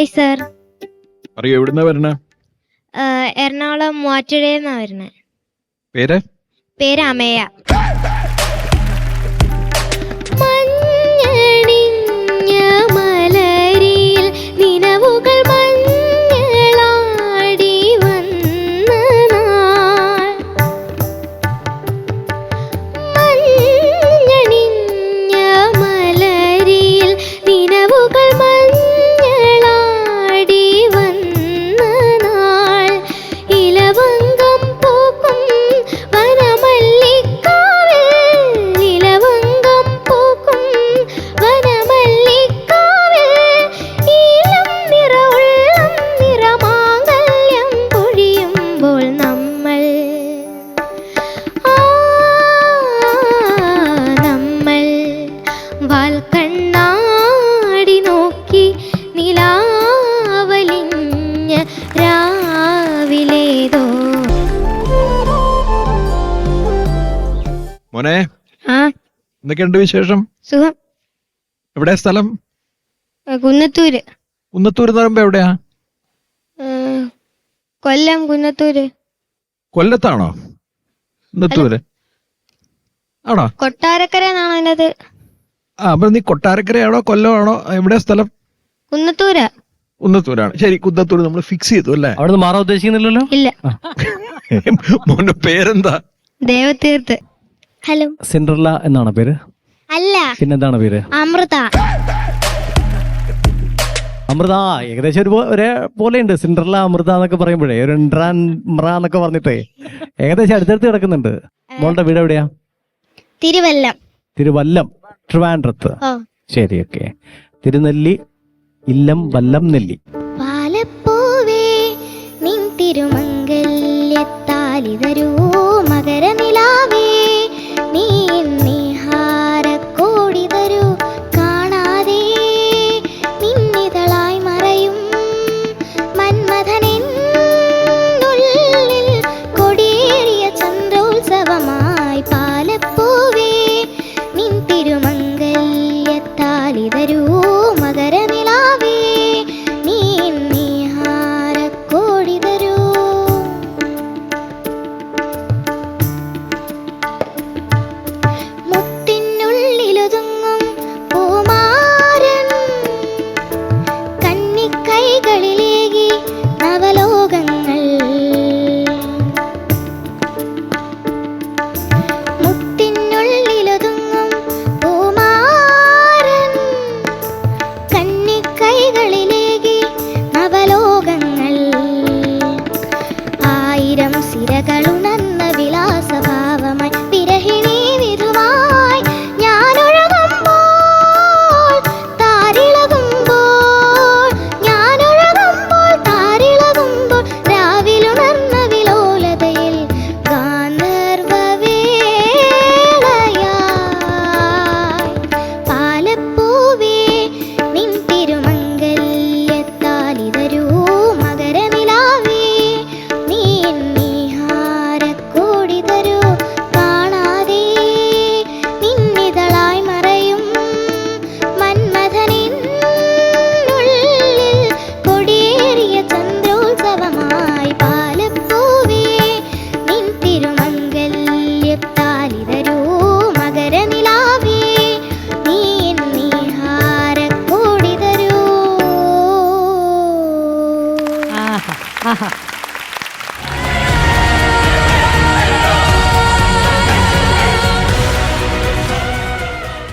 Hi sir അറിയോ എവിടുന്നാ വരണേ? എറണാകുളം മൂവാറ്റുഴയിൽ നിന്നാണ് വരുന്നത് പേര്? പേര് അമേയ. മോനെ എന്തൊക്കെയുണ്ട് വിശേഷം? സുഖം. എവിടെ സ്ഥലം? കുന്നത്തൂര്. കുന്നത്തൂര് കുന്നത്തൂർ എന്ന് പറയുമ്പോ എവിടെയാ? കൊല്ലം കുന്നത്തൂര്. കൊല്ലത്താണോ? കുന്നത്തൂര്. ആണോ? കൊട്ടാരക്കര എന്നാണ് അതിനത് ആ അപ്പൊ നീ കൊട്ടാരക്കരയാണോ കൊല്ലമാണോ എവിടെ സ്ഥലം? കുന്നത്തൂരാ. കുന്നത്തൂരാണ്. ശരി കുന്നത്തൂർ നമ്മൾ ഫിക്സ് ചെയ്തു അല്ലേ? അവിടെ നിന്ന് മാറാൻ ഉദ്ദേശിക്കുന്നില്ലല്ലോ? ഇല്ല. മോന്റെ പേരെന്താ? ദേവതീർത്ത് ഹലോ. സിൻഡർല എന്നാണ് പേര്? അല്ല. പിന്നെന്താണ് പേര്? അമൃത. അമൃത ഏകദേശം ഒരു ഒരേ പോലെ ഉണ്ട് സിൻഡർല അമൃത എന്നൊക്കെ പറയുമ്പോഴേ ഒരു ഇൻട്രാൻ മ്ര എന്നൊക്കെ പറഞ്ഞിട്ടേ. ഏകദേശം അടുത്തടുത്ത് കിടക്കുന്നുണ്ട്. മോളുടെ വീട് എവിടെയാ? തിരുവല്ലം. തിരുവല്ലം ട്രിവാൻഡ്രത്ത്. ശരി ഓക്കെ. തിരുനെല്ലി ഇല്ലം വല്ലം നെല്ലി. ആയിരം